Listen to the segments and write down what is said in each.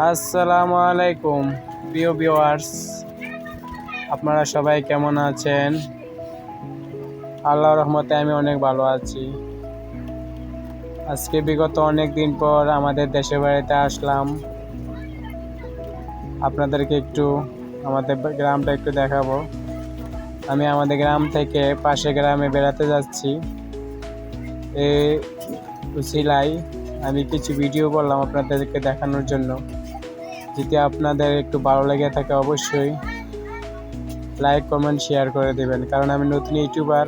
আসসালামু আলাইকুম, প্রিয় ভিউয়ার্স আপনারা সবাই কেমন আছেন? আল্লাহ রহমতে আমি অনেক ভালো আছি। আজকে বিগত অনেক দিন পর আমাদের দেশের বাড়িতে আসলাম। আপনাদেরকে একটু আমাদের গ্রামটা একটু দেখাবো। আমি আমাদের গ্রাম থেকে পাশে গ্রামে বেড়াতে যাচ্ছি। এ উসিলাই আমি কিছু ভিডিও করলাম আপনাদেরকে দেখানোর জন্য। যদি আপনাদের একটু ভালো লেগে থাকে অবশ্যই লাইক কমেন্ট শেয়ার করে দেবেন। কারণ আমি নতুন ইউটিউবার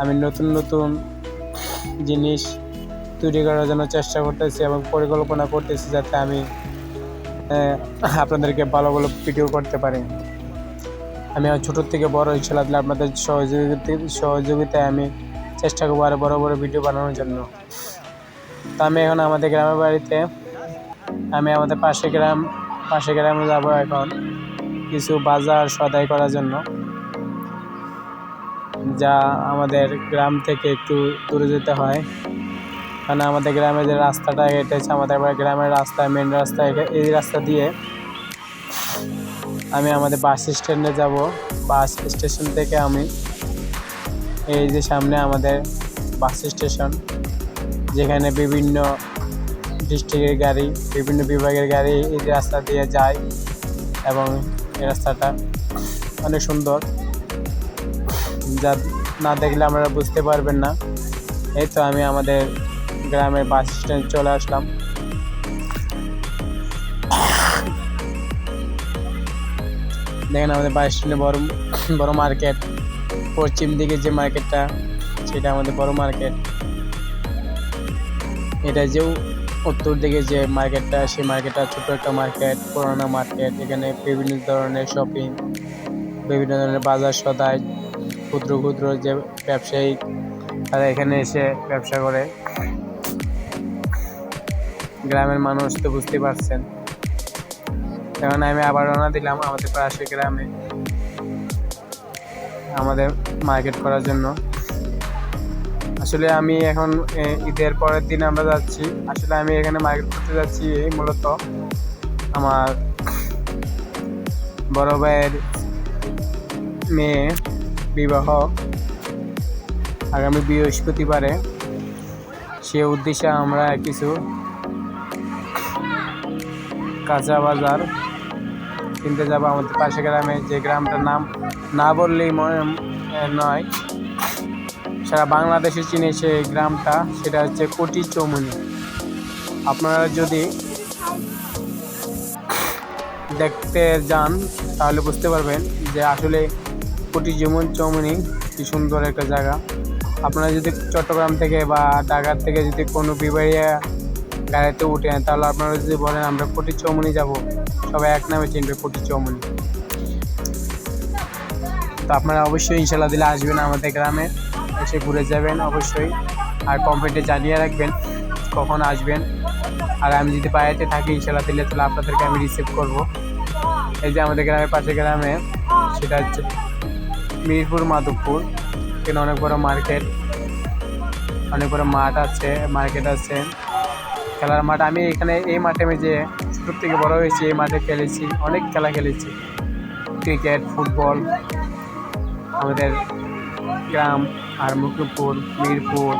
আমি নতুন নতুন জিনিস তৈরি করার জন্য চেষ্টা করতেছি এবং পরিকল্পনা করতেছি যাতে আমি আপনাদেরকে ভালো ভালো ভিডিও করতে পারি। আমি আমার ছোটোর থেকে বড় ইনশাল্লাহ তাহলে আপনাদের সহযোগিতা, সহযোগিতায় আমি চেষ্টা করব আরও বড় বড় ভিডিও বানানোর জন্য। তো আমি এখন আমাদের গ্রামের বাড়িতে আমি আমাদের পাশে গ্রাম, পাশে গ্রামে যাব এখন কিছু বাজার সদাই করার জন্য। যা আমাদের গ্রাম থেকে একটু দূরে যেতে হয়। কারণ আমাদের গ্রামে যে রাস্তাটা হেঁটেছে আমাদের বাড়ি গ্রামের রাস্তা মেন রাস্তা। এই রাস্তা দিয়ে আমি আমাদের বাস স্ট্যান্ডে যাব। বাস স্টেশন থেকে আমি এই যে সামনে আমাদের বাস স্টেশন, যেখানে বিভিন্ন ডিস্ট্রিক্টের গাড়ি, বিভিন্ন বিভাগের গাড়ি এই রাস্তা দিয়ে যায় এবং এই রাস্তাটা অনেক সুন্দর। যা না দেখলে আপনারা বুঝতে পারবেন না। এই তো আমি আমাদের গ্রামের বাস স্ট্যান্ড চলে আসলাম। দেখেন আমাদের বাস স্ট্যান্ডে বড় বড় মার্কেট। পশ্চিম দিকে যে মার্কেটটা, সেটা আমাদের বড় মার্কেট। এটা যে উত্তর দিকে যে মার্কেটটা সেই মার্কেটটা ছোট একটা মার্কেট পুরানো মার্কেট এখানে বিভিন্ন ধরনের শপিং বিভিন্ন ধরনের বাজার সদাই, ক্ষুদ্র ক্ষুদ্র যে ব্যবসায়ী, তারা এখানে এসে ব্যবসা করে। গ্রামের মানুষ তো বুঝতে পারছেন। এখন আমি আবার রওনা দিলাম আমাদের পাশে গ্রামে, আমাদের মার্কেট করার জন্য। আসলে আমি এখন ঈদের পরের দিন আমরা যাচ্ছি। আসলে আমি এখানে মার্কেট করতে যাচ্ছি এই মূলত আমার বড় ভাইয়ের মেয়ে বিবাহ আগামী বৃহস্পতিবারে। সে উদ্দেশ্যে আমরা কিছু কাঁচা বাজার কিনতে যাব। আমাদের পাশে গ্রামে যে গ্রামটার নাম না বললেই নয়। সারা বাংলাদেশে চিনে সে গ্রামটা, সেটা হচ্ছে কোটি চৌমনি। আপনারা যদি দেখতে যান, তাহলে বুঝতে পারবেন যে আসলে কোটি যেমন চৌমনি, কি সুন্দর একটা জায়গা। আপনারা যদি চট্টগ্রাম থেকে বা ঢাকার থেকে যদি কোনো বিবাহিয়া গাড়িতে উঠেন তাহলে আপনারা যদি বলেন আমরা কোটি চৌমনি যাব, সবাই এক নামে চিনবে কোটি চৌমনি। তো আপনারা অবশ্যই ইনশাল্লাহ দিলে আসবেন আমাদের গ্রামে। এসে ঘুরে যাবেন অবশ্যই। আর কমেন্টে জানিয়ে রাখবেন, কখন আসবেন। আর আমি যদি বাইরেতে থাকি ইনশাল্লাহ দিলে তাহলে আপনাদেরকে আমি রিসিভ করব। এই যে আমাদের গ্রামের পাশে গ্রামে, সেটা হচ্ছে মিরপুর, মাধবপুর। এখানে অনেক বড় মার্কেট, অনেক বড় মাঠ আছে, মার্কেট আছে। খেলার মাঠ, আমি এখানে এই মাঠে আমি যে ছোটোর থেকে বড় হয়েছি, এই মাঠে খেলেছি, অনেক খেলা খেলেছি। ক্রিকেট, ফুটবল, আমাদের গ্রাম। আর মুকুটপুর মিরপুর,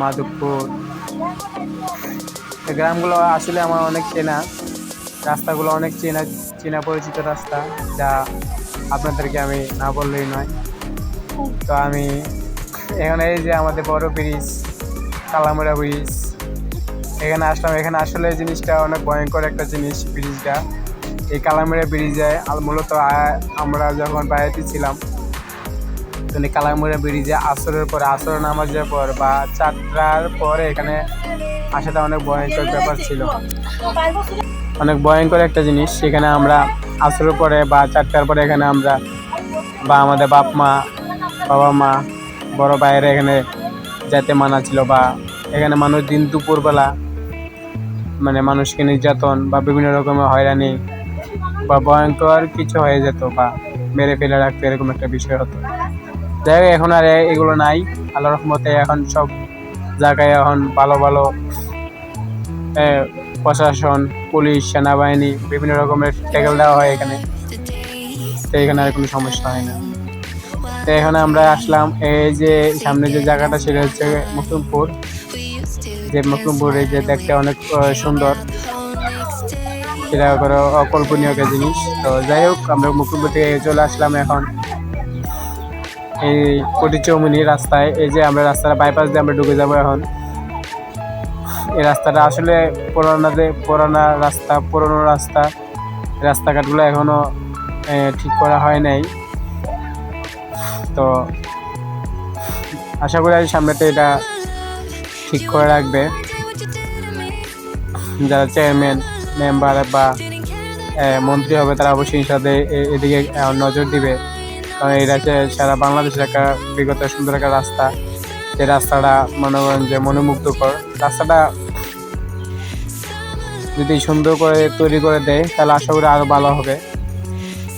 মাধবপুর। এই গ্রামগুলো আসলে আমার অনেক চেনা। রাস্তাগুলো অনেক চেনা চেনা পরিচিত রাস্তা, যা আপনাদেরকে আমি না বললেই নয়। তো আমি এখানে এই যে আমাদের বড় ব্রিজ, কালামুড়া ব্রিজ, এখানে আসলাম। এখানে আসলে এই জিনিসটা অনেক ভয়ঙ্কর একটা জিনিস, ব্রিজটা। এই কালামুড়া ব্রিজে মূলত আমরা যখন বাইরেতে ছিলাম এই কালামুড়া ব্রিজে আসরের পরে, আসর নামাজের পর বা চারটার পরে এখানে আসাটা অনেক ভয়ঙ্কর ব্যাপার ছিল। অনেক ভয়ঙ্কর একটা জিনিস, সেখানে আমরা আসরের পরে বা চারটার পরে এখানে আমরা বা আমাদের বাপ মা, বাবা মা, বড় ভাইয়েরা এখানে যেতে মানা ছিল বা এখানে মানুষ দিন দুপুরবেলা মানে মানুষকে নির্যাতন বা বিভিন্ন রকমের হয়রানি বা ভয়ঙ্কর কিছু হয়ে যেত বা মেরে ফেলে রাখতো, এরকম একটা বিষয় হতো। যাই এখন আর এগুলো নাই। আল্লাহ রহমতে এখন সব জায়গায় এখন ভালো ভালো প্রশাসন, পুলিশ, সেনাবাহিনী, বিভিন্ন রকমের ট্যাকেল দেওয়া হয় এখানে। তো এখানে আর কোনো সমস্যা হয় না। তো এখানে আমরা আসলাম এই যে সামনে যে জায়গাটা, সেটা হচ্ছে মুসলিমপুর। যে মুসলিমপুর যে দেখতে অনেক সুন্দর। সেটা করে অকল্পনীয় একটা জিনিস। তো যাই হোক, আমরা মুসলিমপুর থেকে চলে আসলাম এখন। এই কোটি চৌমুনি রাস্তায়, এই যে আমরা রাস্তাটা বাইপাস দিয়ে আমরা ঢুকে যাব এখন। এই রাস্তাটা আসলে পুরানাতে পুরানা রাস্তা, পুরনো রাস্তা, রাস্তাঘাটগুলো এখনও ঠিক করা হয় নাই। তো আশা করি সামনেতে এটা ঠিক করে রাখবে। যারা চেয়ারম্যান মেম্বার বা মন্ত্রী হবে তারা অবশ্যই সাথে এদিকে নজর দিবে। কারণ এটা হচ্ছে সারা বাংলাদেশের একটা বিগত সুন্দর একটা রাস্তা যে রাস্তাটা মনে করেন যে মনোমুগ্ধকর। রাস্তাটা যদি সুন্দর করে তৈরি করে দেয়, তাহলে আশা করি আরও ভালো হবে।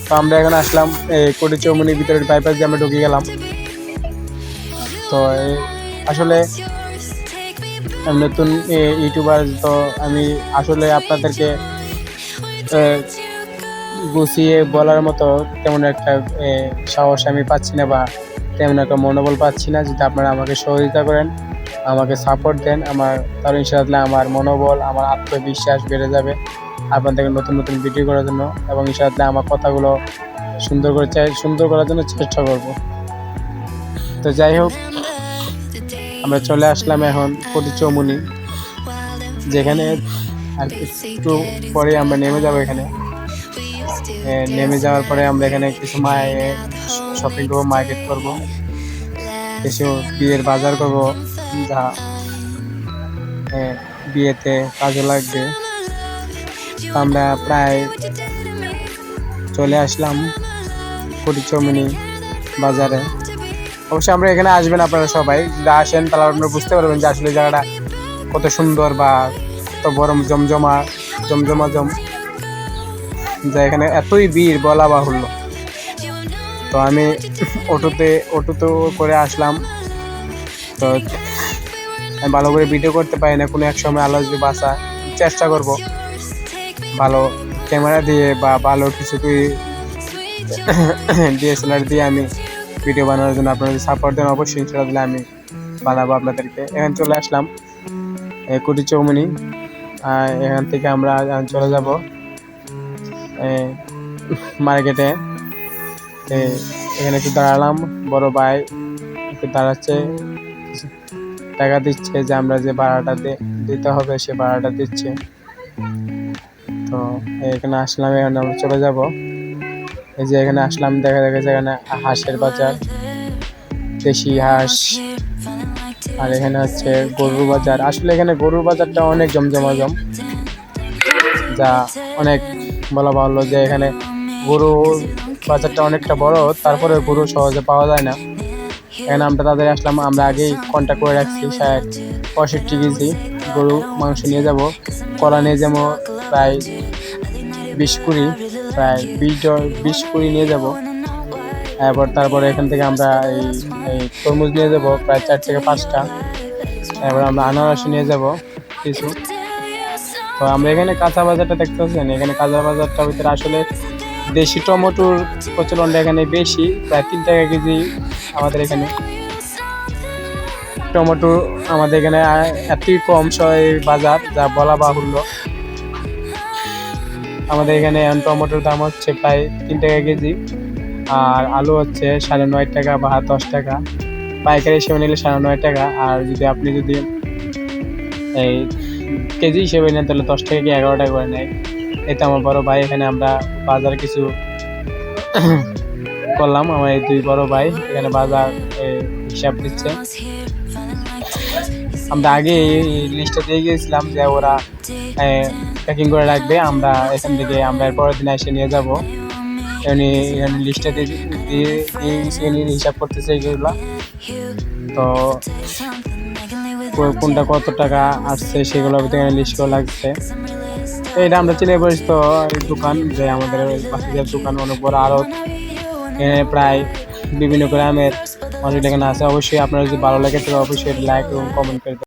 তো আমরা এখন আসলাম, এই কোটি চৌমনির ভিতরে বাইপাস দিয়ে আমরা ঢুকে গেলাম। তো এই আসলে নতুন ইউটিউবার তো আমি আসলে আপনাদেরকে গুছিয়ে বলার মতো তেমন একটা সাহস আমি পাচ্ছি না বা তেমন একটা মনোবল পাচ্ছি না। যদি আপনারা আমাকে সহযোগিতা করেন, আমাকে সাপোর্ট দেন, আমার, তাহলে ইনশাআল্লাহ আমার মনোবল, আমার আত্মবিশ্বাস বেড়ে যাবে আপনাদেরকে নতুন নতুন ভিডিও করার জন্য এবং ইনশাআল্লাহ আমার কথাগুলো সুন্দর করে চাই সুন্দর করার জন্য চেষ্টা করব। তো যাই হোক, আমরা চলে আসলাম এখন কোটি চৌমুনি, যেখানে আর একটু পরে আমরা নেমে যাব এখানে। নেমে যাওয়ার পরে আমরা এখানে কিছু মায়ে শপিং করব মার্কেট করব, কিছু বিয়ের বাজার করব, যা বিয়েতে কাজে লাগবে। আমরা প্রায় চলে আসলাম কোটি চৌমুনি বাজারে। অবশ্যই আমরা এখানে আসবেন আপনারা সবাই। যদি আসেন তাহলে আপনারা বুঝতে পারবেন যে আসলে জায়গাটা কত সুন্দর বা কত বড় জমজমা জমজমা জম যা এখানে এতই ভিড় বলা বাহুল্য। তো আমি অটোতে অটোতে করে আসলাম। তো আমি ভালো করে ভিডিও করতে পারি না, কোনো এক সময় আলো যদি বাসা, চেষ্টা করব। ভালো ক্যামেরা দিয়ে বা ভালো কিছু ডিএসএলআর দিয়ে আমি ভিডিও বানানোর জন্য আপনারা সাপোর্ট দেন। অবশ্যই ইনশাল্লাহ দিলে আমি বানাবো আপনাদেরকে। এখানে চলে আসলাম কুটি চৌমনি। এখান থেকে আমরা চলে যাব। মার্কেটে। এখানে একটু দাঁড়ালাম, বড় ভাই একটু দাঁড়াচ্ছে টাকা দিচ্ছে যে আমরা যে ভাড়াটা দিতে হবে সে ভাড়াটা দিচ্ছে। তো এখানে আসলাম, এখানে আমরা চলে যাব। এই যে এখানে আসলাম, দেখা দেখা এখানে হাঁসের বাজার, দেশি হাঁস। আর এখানে হচ্ছে গরুর বাজার। আসলে এখানে গরুর বাজারটা অনেক জমজমাজম, যা অনেক বলা ভালো যে এখানে গরু বাজারটা অনেকটা বড়, তারপরে গরু সহজে পাওয়া যায় না। এখানে আমরা তাদের আসলাম, আমরা আগেই কন্ট্যাক্ট করে রাখছি ষাট পঁয়ষট্টি কেজি গরু মাংস নিয়ে যাব। কলা নিয়ে যাব প্রায় বিশ কুড়ি, প্রায় বিশ বিশ কুড়ি নিয়ে যাব। এরপর তারপরে এখান থেকে আমরা এই এই তরমুজ নিয়ে যাব, প্রায় চার থেকে পাঁচটা। এবার আমরা আনারস নিয়ে যাব কিছু। তো আমরা এখানে কাঁচা বাজারটা দেখতে পাচ্ছেন এখানে কাঁচা বাজারটার ভিতরে আসলে দেশি টমেটোর প্রচলনটা এখানে বেশি, প্রায় তিন টাকা কেজি আমাদের এখানে। টমেটো আমাদের এখানে এতই কম সবাই বাজার, যা বলা বাহুল্য। আমাদের এখন টমেটোর দাম হচ্ছে প্রায় তিন টাকা কেজি, আর আলু হচ্ছে সাড়ে নয় টাকা বা দশ টাকা। পাইকারি হিসেবে নিলে সাড়ে নয় টাকা, আর যদি আপনি যদি এই কেজি হিসেবে নেন, তাহলে দশ টাকা কি এগারো টাকা করে নেয়। এই তো আমার বড় ভাই, এখানে আমরা বাজার কিছু করলাম। আমার এই দুই বড় ভাই এখানে বাজার হিসাব দিচ্ছে। আমরা আগে লিস্টটা দিয়ে গিয়েছিলাম যে ওরা প্যাকিং করে রাখবে। আমরা এখান থেকে আমরা পরের দিন এসে নিয়ে যাব। উনি এখানে লিস্টটা দিয়ে দিয়ে হিসাব করতেছে এগুলো। তো কোনটা কত টাকা আসছে সেগুলো এখানে লিস্ট করে লাগছে এটা আমরা চিনে পরিচিত দোকান যে আমাদের বাসিদের দোকান অনেক বড় আরও এখানে প্রায় বিভিন্ন গ্রামের অনেক এখানে আছে। অবশ্যই আপনারা যদি ভালো লাগে তাহলে অবশ্যই লাইক এবং কমেন্ট করে।